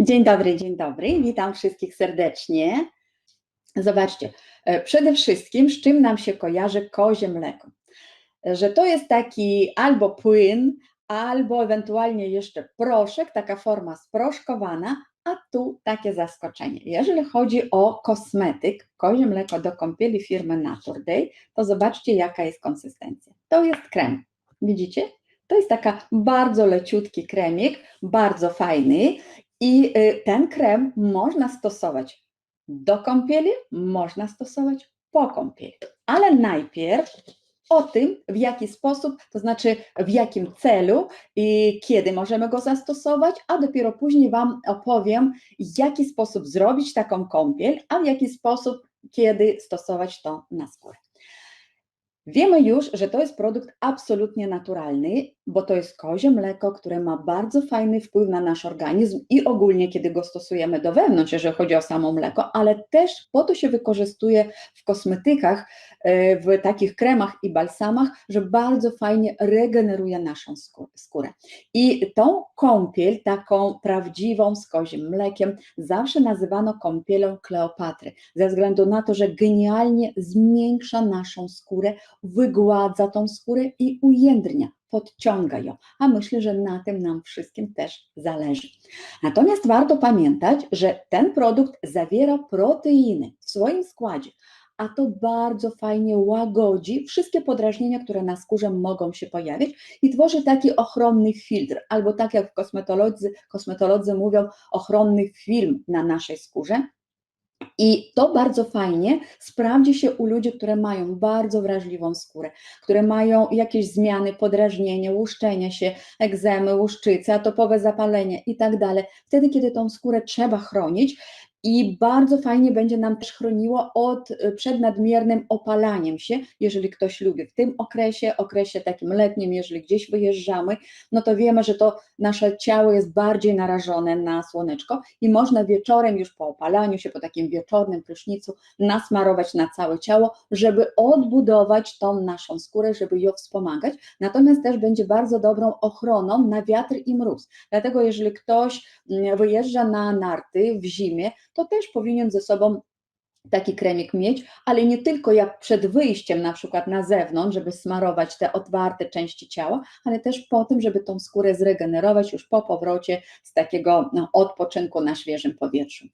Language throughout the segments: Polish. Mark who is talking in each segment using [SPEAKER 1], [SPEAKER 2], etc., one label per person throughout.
[SPEAKER 1] Dzień dobry, dzień dobry. Witam wszystkich serdecznie. Zobaczcie, e, przede wszystkim z czym nam się kojarzy kozie mleko? Że to jest taki albo płyn, albo ewentualnie jeszcze proszek, taka forma sproszkowana, a tu takie zaskoczenie. Jeżeli chodzi o kosmetyk, kozie mleko do kąpieli firmy Naturday, to zobaczcie jaka jest konsystencja. To jest krem. Widzicie? To jest taka bardzo leciutki kremik, bardzo fajny i y, ten krem można stosować do kąpieli, można stosować po kąpieli. Ale najpierw o tym, w jaki sposób, to znaczy w jakim celu i kiedy możemy go zastosować, a dopiero później Wam opowiem, w jaki sposób zrobić taką kąpiel, a w jaki sposób, kiedy stosować to na skórę. Wiemy już, że to jest produkt absolutnie naturalny, bo to jest kozie mleko, które ma bardzo fajny wpływ na nasz organizm i ogólnie, kiedy go stosujemy do wewnątrz, jeżeli chodzi o samo mleko, ale też po to się wykorzystuje w kosmetykach, e, w takich kremach i balsamach, że bardzo fajnie regeneruje naszą skórę. I tą kąpiel, taką prawdziwą z kozim mlekiem, zawsze nazywano kąpielą Kleopatry, ze względu na to, że genialnie zmiękcza naszą skórę, wygładza tą skórę i ujędrnia podciąga ją, a myślę, że na tym nam wszystkim też zależy. Natomiast warto pamiętać, że ten produkt zawiera proteiny w swoim składzie, a to bardzo fajnie łagodzi wszystkie podrażnienia, które na skórze mogą się pojawić i tworzy taki ochronny filtr, albo tak jak kosmetolodzy, kosmetolodzy mówią, ochronny film na naszej skórze, i to bardzo fajnie sprawdzi się u ludzi, które mają bardzo wrażliwą skórę, które mają jakieś zmiany, podrażnienie, łuszczenie się, egzemy, łuszczyce, atopowe zapalenie i tak dalej. Wtedy, kiedy tą skórę trzeba chronić, i bardzo fajnie będzie nam też chroniło od, y, przed nadmiernym opalaniem się, jeżeli ktoś lubi w tym okresie, okresie takim letnim, jeżeli gdzieś wyjeżdżamy, no to wiemy, że to nasze ciało jest bardziej narażone na słoneczko i można wieczorem już po opalaniu się, po takim wieczornym prysznicu nasmarować na całe ciało, żeby odbudować tą naszą skórę, żeby ją wspomagać, natomiast też będzie bardzo dobrą ochroną na wiatr i mróz, dlatego jeżeli ktoś mm, wyjeżdża na narty w zimie, to też powinien ze sobą taki kremik mieć, ale nie tylko jak przed wyjściem na przykład na zewnątrz, żeby smarować te otwarte części ciała, ale też po tym, żeby tą skórę zregenerować już po powrocie z takiego no, odpoczynku na świeżym powietrzu.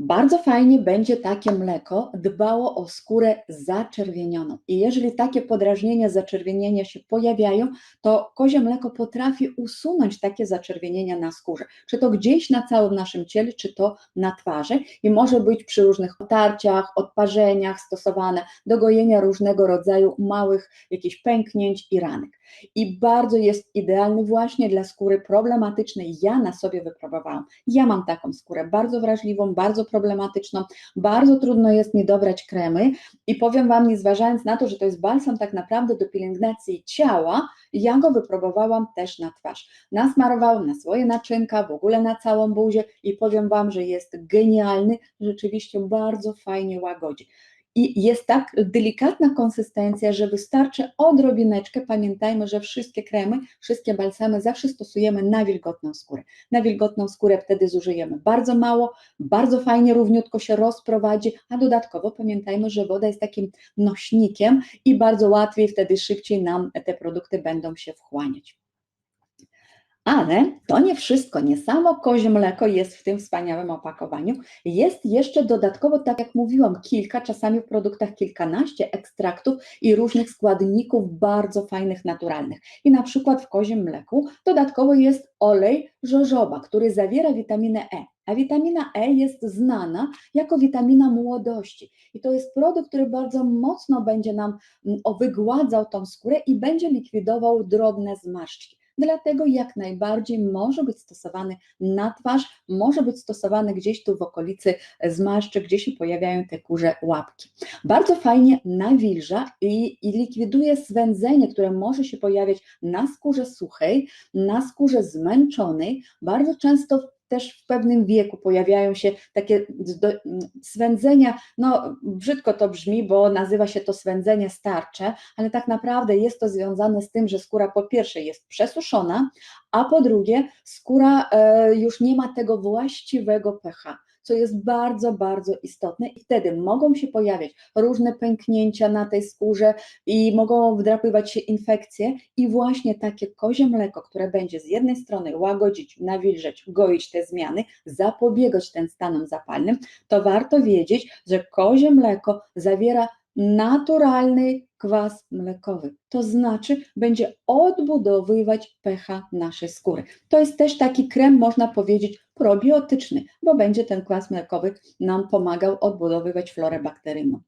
[SPEAKER 1] Bardzo fajnie będzie takie mleko dbało o skórę zaczerwienioną. I jeżeli takie podrażnienia, zaczerwienienia się pojawiają, to kozie mleko potrafi usunąć takie zaczerwienienia na skórze. Czy to gdzieś na całym naszym ciele, czy to na twarzy. I może być przy różnych otarciach, odparzeniach stosowane do gojenia różnego rodzaju małych jakichś pęknięć i ranek i bardzo jest idealny właśnie dla skóry problematycznej. Ja na sobie wypróbowałam. Ja mam taką skórę bardzo wrażliwą, bardzo problematyczną. Bardzo trudno jest mi dobrać kremy i powiem Wam, nie zważając na to, że to jest balsam tak naprawdę do pielęgnacji ciała, ja go wypróbowałam też na twarz. Nasmarowałam na swoje naczynka, w ogóle na całą buzię i powiem Wam, że jest genialny, rzeczywiście bardzo fajnie łagodzi. I jest tak delikatna konsystencja, że wystarczy odrobineczkę. Pamiętajmy, że wszystkie kremy, wszystkie balsamy zawsze stosujemy na wilgotną skórę. Na wilgotną skórę wtedy zużyjemy bardzo mało, bardzo fajnie, równiutko się rozprowadzi, a dodatkowo pamiętajmy, że woda jest takim nośnikiem i bardzo łatwiej, wtedy szybciej nam te produkty będą się wchłaniać. Ale to nie wszystko, nie samo kozie mleko jest w tym wspaniałym opakowaniu, jest jeszcze dodatkowo, tak jak mówiłam, kilka, czasami w produktach kilkanaście ekstraktów i różnych składników bardzo fajnych, naturalnych. I na przykład w koziem mleku dodatkowo jest olej żożoba, który zawiera witaminę E. A witamina E jest znana jako witamina młodości. I to jest produkt, który bardzo mocno będzie nam mm, wygładzał tą skórę i będzie likwidował drobne zmarszczki. Dlatego jak najbardziej może być stosowany na twarz, może być stosowany gdzieś tu w okolicy zmarszczek, gdzie się pojawiają te kurze łapki. Bardzo fajnie nawilża i, i likwiduje swędzenie, które może się pojawiać na skórze suchej, na skórze zmęczonej. Bardzo często też w pewnym wieku pojawiają się takie swędzenia, no brzydko to brzmi, bo nazywa się to swędzenie starcze, ale tak naprawdę jest to związane z tym, że skóra po pierwsze jest przesuszona, a po drugie skóra e, już nie ma tego właściwego pH co jest bardzo, bardzo istotne i wtedy mogą się pojawiać różne pęknięcia na tej skórze i mogą wdrapywać się infekcje i właśnie takie kozie mleko, które będzie z jednej strony łagodzić, nawilżeć, goić te zmiany, zapobiegać tym stanom zapalnym, to warto wiedzieć, że kozie mleko zawiera naturalny kwas mlekowy. To znaczy będzie odbudowywać pH naszej skóry. To jest też taki krem, można powiedzieć, probiotyczny, bo będzie ten kwas mlekowy nam pomagał odbudowywać florę bakteryjną.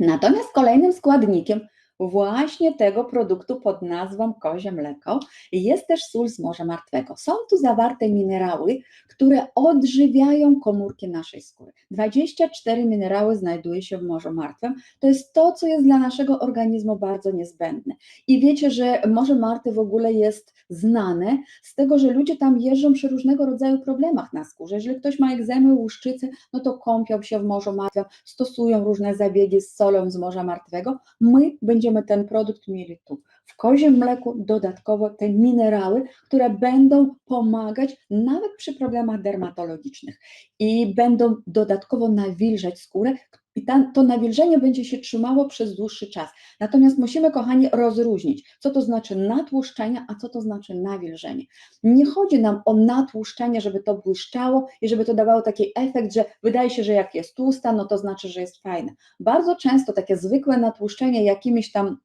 [SPEAKER 1] Natomiast kolejnym składnikiem właśnie tego produktu pod nazwą kozie mleko jest też sól z Morza Martwego. Są tu zawarte minerały, które odżywiają komórki naszej skóry. 24 minerały znajduje się w Morzu Martwym. To jest to, co jest dla naszego organizmu bardzo niezbędne. I wiecie, że Morze Martwe w ogóle jest znane z tego, że ludzie tam jeżdżą przy różnego rodzaju problemach na skórze. Jeżeli ktoś ma egzemy, łuszczycy, no to kąpią się w Morzu Martwym, stosują różne zabiegi z solą z Morza Martwego. My będziemy ten produkt mieli tu. W koziem mleku dodatkowo te minerały, które będą pomagać nawet przy problemach dermatologicznych i będą dodatkowo nawilżać skórę, i ta, to nawilżenie będzie się trzymało przez dłuższy czas. Natomiast musimy, kochani, rozróżnić, co to znaczy natłuszczenie, a co to znaczy nawilżenie. Nie chodzi nam o natłuszczenie, żeby to błyszczało i żeby to dawało taki efekt, że wydaje się, że jak jest tłusta, no to znaczy, że jest fajne. Bardzo często takie zwykłe natłuszczenie jakimiś tam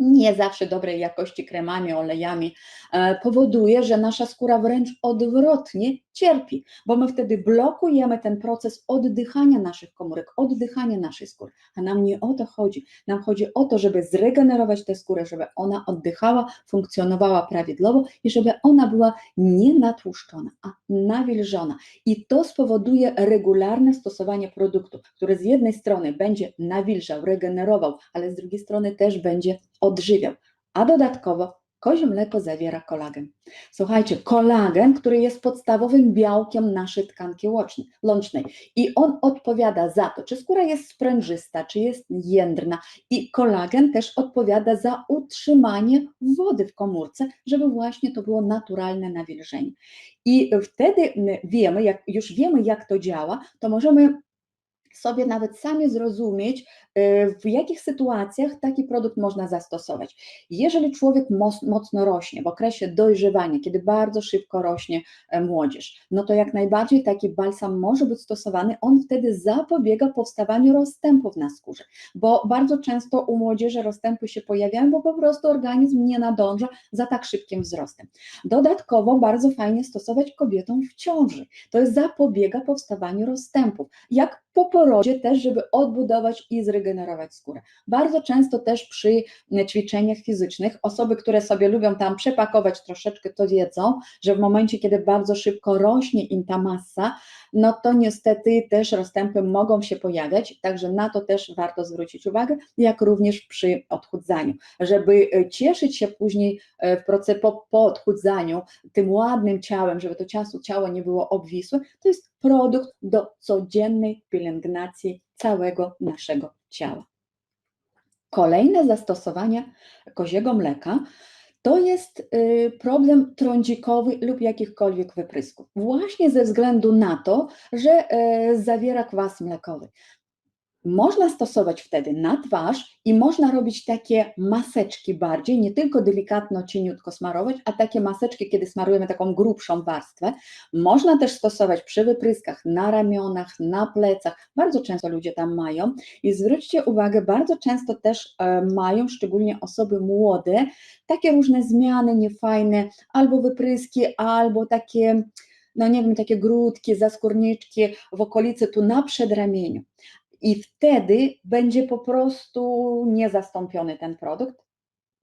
[SPEAKER 1] nie zawsze dobrej jakości kremami, olejami, e, powoduje, że nasza skóra wręcz odwrotnie cierpi, bo my wtedy blokujemy ten proces oddychania naszych komórek, oddychania naszej skóry. A nam nie o to chodzi. Nam chodzi o to, żeby zregenerować tę skórę, żeby ona oddychała, funkcjonowała prawidłowo i żeby ona była nie natłuszczona, a nawilżona. I to spowoduje regularne stosowanie produktu, który z jednej strony będzie nawilżał, regenerował, ale z drugiej strony też będzie odżywiał. A dodatkowo Kozie mleko zawiera kolagen. Słuchajcie, kolagen, który jest podstawowym białkiem naszej tkanki łącznej i on odpowiada za to, czy skóra jest sprężysta, czy jest jędrna i kolagen też odpowiada za utrzymanie wody w komórce, żeby właśnie to było naturalne nawilżenie. I wtedy wiemy, jak już wiemy, jak to działa, to możemy sobie nawet sami zrozumieć, y, w jakich sytuacjach taki produkt można zastosować. Jeżeli człowiek mocno rośnie w okresie dojrzewania, kiedy bardzo szybko rośnie e, młodzież, no to jak najbardziej taki balsam może być stosowany, on wtedy zapobiega powstawaniu rozstępów na skórze, bo bardzo często u młodzieży rozstępy się pojawiają, bo po prostu organizm nie nadąża za tak szybkim wzrostem. Dodatkowo bardzo fajnie stosować kobietom w ciąży. To jest zapobiega powstawaniu rozstępów. Jak po porodzie też, żeby odbudować i zregenerować skórę. Bardzo często też przy ćwiczeniach fizycznych osoby, które sobie lubią tam przepakować troszeczkę, to wiedzą, że w momencie, kiedy bardzo szybko rośnie im ta masa, no to niestety też rozstępy mogą się pojawiać, także na to też warto zwrócić uwagę, jak również przy odchudzaniu, żeby e, cieszyć się później e, w procesie po, po odchudzaniu tym ładnym ciałem, żeby to ciasto, ciało nie było obwisłe, to jest produkt do codziennej pielęgnacji całego naszego ciała. Kolejne zastosowania koziego mleka to jest y, problem trądzikowy lub jakichkolwiek wyprysków. Właśnie ze względu na to, że y, zawiera kwas mlekowy. Można stosować wtedy na twarz i można robić takie maseczki bardziej, nie tylko delikatno, cieniutko smarować, a takie maseczki, kiedy smarujemy taką grubszą warstwę. Można też stosować przy wypryskach na ramionach, na plecach. Bardzo często ludzie tam mają i zwróćcie uwagę, bardzo często też e, mają, szczególnie osoby młode, takie różne zmiany niefajne, albo wypryski, albo takie no nie wiem, takie grudki, zaskórniczki w okolicy tu na przedramieniu i wtedy będzie po prostu niezastąpiony ten produkt.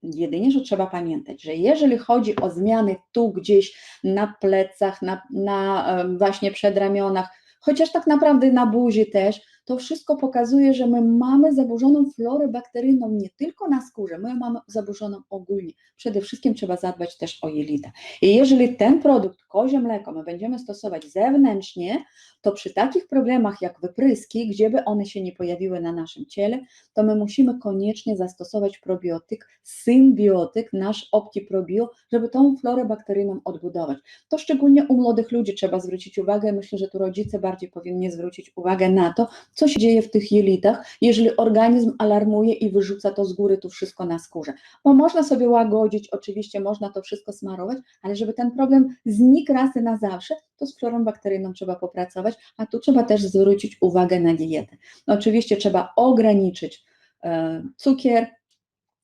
[SPEAKER 1] Jedynie, że trzeba pamiętać, że jeżeli chodzi o zmiany tu gdzieś na plecach, na, na właśnie przedramionach, chociaż tak naprawdę na buzi też, to wszystko pokazuje, że my mamy zaburzoną florę bakteryjną nie tylko na skórze, my ją mamy zaburzoną ogólnie. Przede wszystkim trzeba zadbać też o jelita. I jeżeli ten produkt, kozie mleko, my będziemy stosować zewnętrznie, to przy takich problemach jak wypryski, gdzie by one się nie pojawiły na naszym ciele, to my musimy koniecznie zastosować probiotyk, symbiotyk, nasz OptiProbio, żeby tą florę bakteryjną odbudować. To szczególnie u młodych ludzi trzeba zwrócić uwagę. Myślę, że tu rodzice bardziej powinni zwrócić uwagę na to, co się dzieje w tych jelitach, jeżeli organizm alarmuje i wyrzuca to z góry, tu wszystko na skórze. Bo można sobie łagodzić, oczywiście można to wszystko smarować, ale żeby ten problem znikł raz na zawsze, to z florą bakteryjną trzeba popracować, a tu trzeba też zwrócić uwagę na dietę. No oczywiście trzeba ograniczyć e, cukier,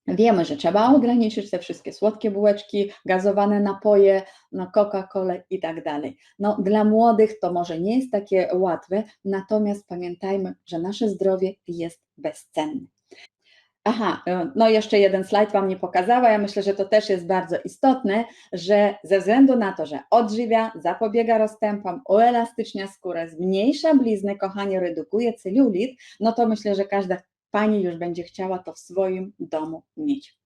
[SPEAKER 1] Wiemy, że trzeba ograniczyć te wszystkie słodkie bułeczki, gazowane napoje, no Coca-Colę i tak dalej. No, dla młodych to może nie jest takie łatwe, natomiast pamiętajmy, że nasze zdrowie jest bezcenne. Aha, no jeszcze jeden slajd Wam nie pokazała. Ja myślę, że to też jest bardzo istotne, że ze względu na to, że odżywia, zapobiega rozstępom, uelastycznia skórę, zmniejsza blizny, kochanie, redukuje celulit, no to myślę, że każda Pani już będzie chciała to w swoim domu mieć.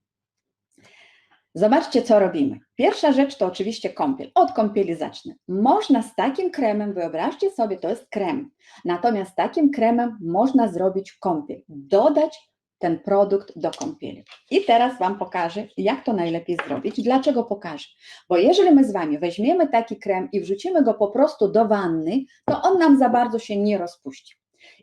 [SPEAKER 1] Zobaczcie, co robimy. Pierwsza rzecz to oczywiście kąpiel. Od kąpieli zacznę. Można z takim kremem, wyobraźcie sobie, to jest krem. Natomiast takim kremem można zrobić kąpiel. Dodać ten produkt do kąpieli. I teraz Wam pokażę, jak to najlepiej zrobić. Dlaczego pokażę? Bo jeżeli my z Wami weźmiemy taki krem i wrzucimy go po prostu do wanny, to on nam za bardzo się nie rozpuści.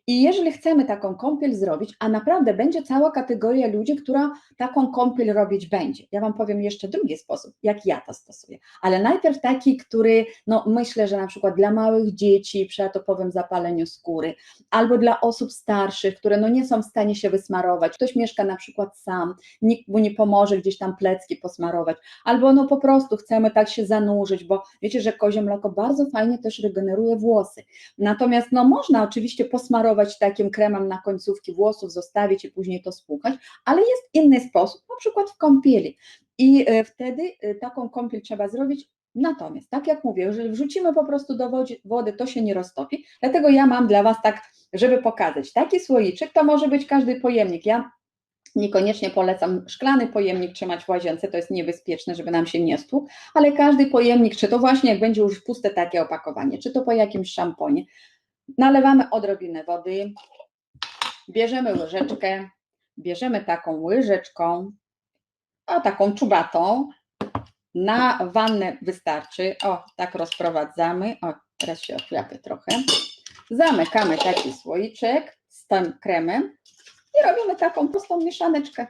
[SPEAKER 1] I jeżeli chcemy taką kąpiel zrobić, a naprawdę będzie cała kategoria ludzi, która taką kąpiel robić będzie. Ja Wam powiem jeszcze drugi sposób, jak ja to stosuję. Ale najpierw taki, który, no myślę, że na przykład dla małych dzieci przy atopowym zapaleniu skóry, albo dla osób starszych, które no nie są w stanie się wysmarować. Ktoś mieszka na przykład sam, nikt mu nie pomoże gdzieś tam plecki posmarować, albo no po prostu chcemy tak się zanurzyć, bo wiecie, że kozie mleko bardzo fajnie też regeneruje włosy. Natomiast no można oczywiście posmarować takim kremem na końcówki włosów, zostawić i później to spłukać, ale jest inny sposób, na przykład w kąpieli. I e, wtedy e, taką kąpiel trzeba zrobić Natomiast, tak jak mówię, jeżeli wrzucimy po prostu do wody, to się nie roztopi. Dlatego ja mam dla Was tak, żeby pokazać. Taki słoiczek to może być każdy pojemnik. Ja niekoniecznie polecam szklany pojemnik trzymać w łazience, to jest niebezpieczne, żeby nam się nie stłukł, ale każdy pojemnik, czy to właśnie jak będzie już puste takie opakowanie, czy to po jakimś szamponie, Nalewamy odrobinę wody, bierzemy łyżeczkę, bierzemy taką łyżeczką, a taką czubatą, na wannę wystarczy, o tak rozprowadzamy, o teraz się ochlapię trochę, zamykamy taki słoiczek z tym kremem i robimy taką prostą mieszaneczkę.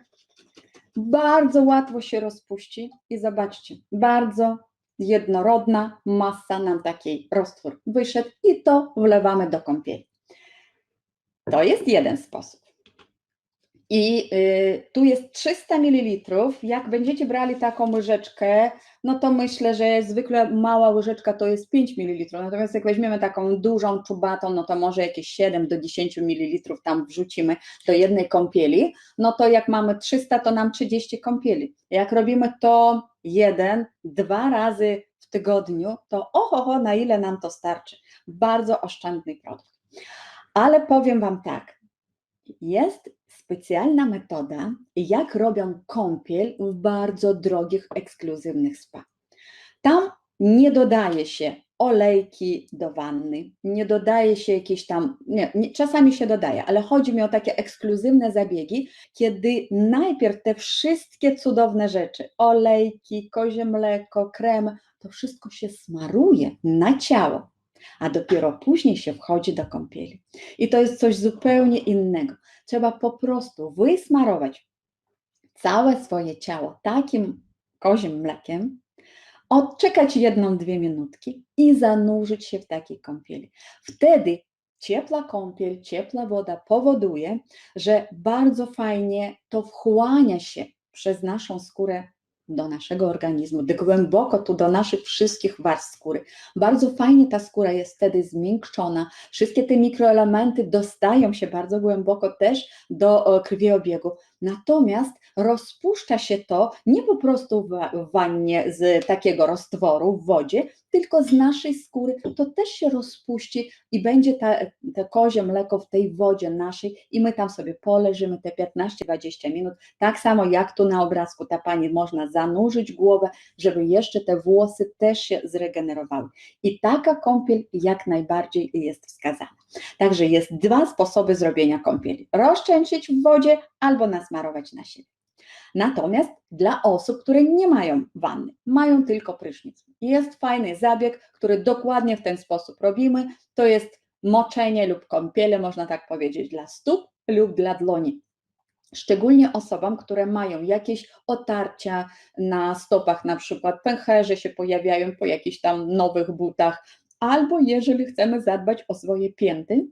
[SPEAKER 1] Bardzo łatwo się rozpuści i zobaczcie, bardzo jednorodna masa nam takiej roztwór wyszedł i to wlewamy do kąpieli. To jest jeden sposób. I y, tu jest 300 ml. Jak będziecie brali taką łyżeczkę, no to myślę, że zwykle mała łyżeczka to jest 5 ml. Natomiast jak weźmiemy taką dużą czubatą, no to może jakieś 7 do 10 ml tam wrzucimy do jednej kąpieli. No to jak mamy 300, to nam 30 kąpieli. Jak robimy to jeden, dwa razy w tygodniu, to oho, na ile nam to starczy. Bardzo oszczędny produkt. Ale powiem Wam tak, jest specjalna metoda, jak robią kąpiel w bardzo drogich, ekskluzywnych spa. Tam nie dodaje się olejki do wanny, nie dodaje się jakieś tam, nie, nie, czasami się dodaje, ale chodzi mi o takie ekskluzywne zabiegi, kiedy najpierw te wszystkie cudowne rzeczy, olejki, kozie mleko, krem, to wszystko się smaruje na ciało, a dopiero później się wchodzi do kąpieli. I to jest coś zupełnie innego. Trzeba po prostu wysmarować całe swoje ciało takim kozim mlekiem, odczekać jedną, dwie minutki i zanurzyć się w takiej kąpieli. Wtedy ciepła kąpiel, ciepła woda powoduje, że bardzo fajnie to wchłania się przez naszą skórę do naszego organizmu, głęboko tu do naszych wszystkich warstw skóry. Bardzo fajnie ta skóra jest wtedy zmiękczona, wszystkie te mikroelementy dostają się bardzo głęboko też do krwiobiegu. Natomiast rozpuszcza się to nie po prostu w wannie z takiego roztworu w wodzie, tylko z naszej skóry to też się rozpuści i będzie te kozie mleko w tej wodzie naszej i my tam sobie poleżymy te 15-20 minut, tak samo jak tu na obrazku ta pani można zanurzyć głowę, żeby jeszcze te włosy też się zregenerowały. I taka kąpiel jak najbardziej jest wskazana. Także jest dwa sposoby zrobienia kąpieli. Rozczęsić w wodzie albo nasmarować na siebie. Natomiast dla osób, które nie mają wanny, mają tylko prysznic, jest fajny zabieg, który dokładnie w ten sposób robimy. To jest moczenie lub kąpiele, można tak powiedzieć, dla stóp lub dla dłoni. Szczególnie osobom, które mają jakieś otarcia na stopach, na przykład pęcherze się pojawiają po jakichś tam nowych butach, albo jeżeli chcemy zadbać o swoje pięty,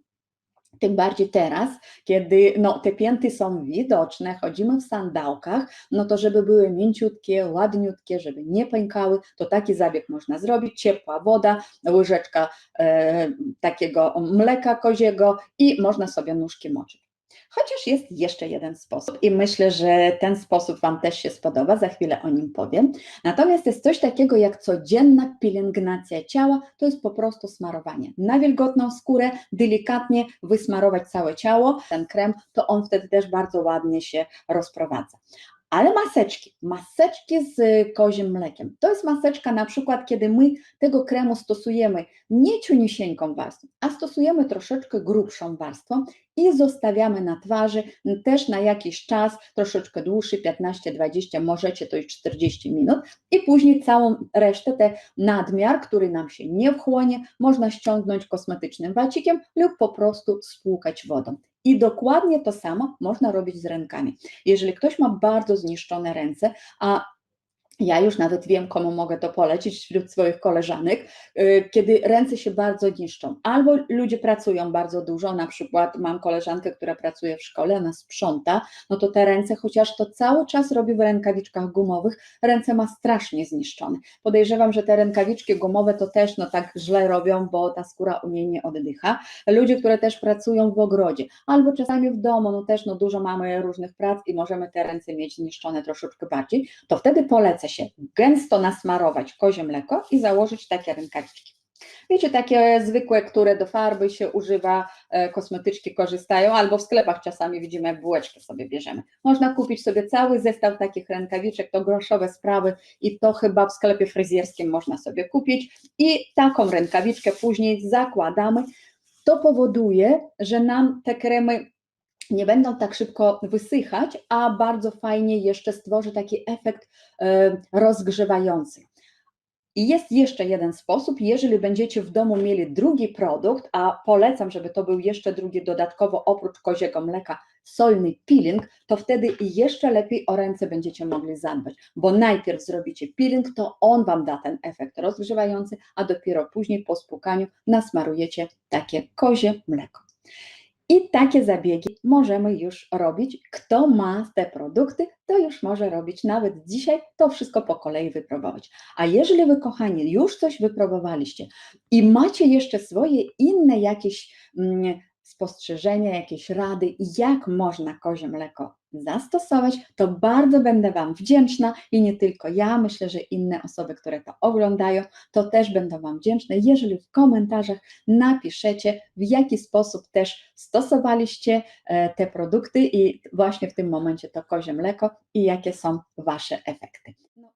[SPEAKER 1] tym bardziej teraz, kiedy no, te pięty są widoczne, chodzimy w sandałkach, no to żeby były mięciutkie, ładniutkie, żeby nie pękały, to taki zabieg można zrobić. Ciepła woda, łyżeczka e, takiego mleka koziego i można sobie nóżki moczyć. Chociaż jest jeszcze jeden sposób i myślę, że ten sposób Wam też się spodoba, za chwilę o nim powiem. Natomiast jest coś takiego jak codzienna pielęgnacja ciała, to jest po prostu smarowanie. Na wilgotną skórę delikatnie wysmarować całe ciało, ten krem, to on wtedy też bardzo ładnie się rozprowadza. Ale maseczki, maseczki z kozim mlekiem. To jest maseczka na przykład, kiedy my tego kremu stosujemy nie ciunisieńką warstwą, a stosujemy troszeczkę grubszą warstwą i zostawiamy na twarzy też na jakiś czas, troszeczkę dłuższy, 15-20, możecie to już 40 minut i później całą resztę, ten nadmiar, który nam się nie wchłonie, można ściągnąć kosmetycznym wacikiem lub po prostu spłukać wodą. I dokładnie to samo można robić z rękami. Jeżeli ktoś ma bardzo zniszczone ręce, a ja już nawet wiem, komu mogę to polecić wśród swoich koleżanek, y, kiedy ręce się bardzo niszczą. Albo ludzie pracują bardzo dużo, na przykład mam koleżankę, która pracuje w szkole, ona sprząta, no to te ręce, chociaż to cały czas robi w rękawiczkach gumowych, ręce ma strasznie zniszczone. Podejrzewam, że te rękawiczki gumowe to też no tak źle robią, bo ta skóra u niej nie oddycha. Ludzie, które też pracują w ogrodzie, albo czasami w domu, no też no dużo mamy różnych prac i możemy te ręce mieć zniszczone troszeczkę bardziej, to wtedy polecam się gęsto nasmarować kozie mleko i założyć takie rękawiczki. Wiecie, takie zwykłe, które do farby się używa, e, kosmetyczki korzystają, albo w sklepach czasami widzimy, jak bułeczkę sobie bierzemy. Można kupić sobie cały zestaw takich rękawiczek, to groszowe sprawy i to chyba w sklepie fryzjerskim można sobie kupić i taką rękawiczkę później zakładamy. To powoduje, że nam te kremy nie będą tak szybko wysychać, a bardzo fajnie jeszcze stworzy taki efekt e, rozgrzewający. I jest jeszcze jeden sposób, jeżeli będziecie w domu mieli drugi produkt, a polecam, żeby to był jeszcze drugi dodatkowo oprócz koziego mleka solny peeling, to wtedy jeszcze lepiej o ręce będziecie mogli zadbać, bo najpierw zrobicie peeling, to on Wam da ten efekt rozgrzewający, a dopiero później po spłukaniu nasmarujecie takie kozie mleko. I takie zabiegi możemy już robić. Kto ma te produkty, to już może robić nawet dzisiaj, to wszystko po kolei wypróbować. A jeżeli wy, kochani, już coś wypróbowaliście i macie jeszcze swoje inne jakieś mm, spostrzeżenia, jakieś rady, jak można kozie mleko zastosować, to bardzo będę Wam wdzięczna i nie tylko ja, myślę, że inne osoby, które to oglądają, to też będą Wam wdzięczne, jeżeli w komentarzach napiszecie, w jaki sposób też stosowaliście e, te produkty i właśnie w tym momencie to kozie mleko i jakie są Wasze efekty. No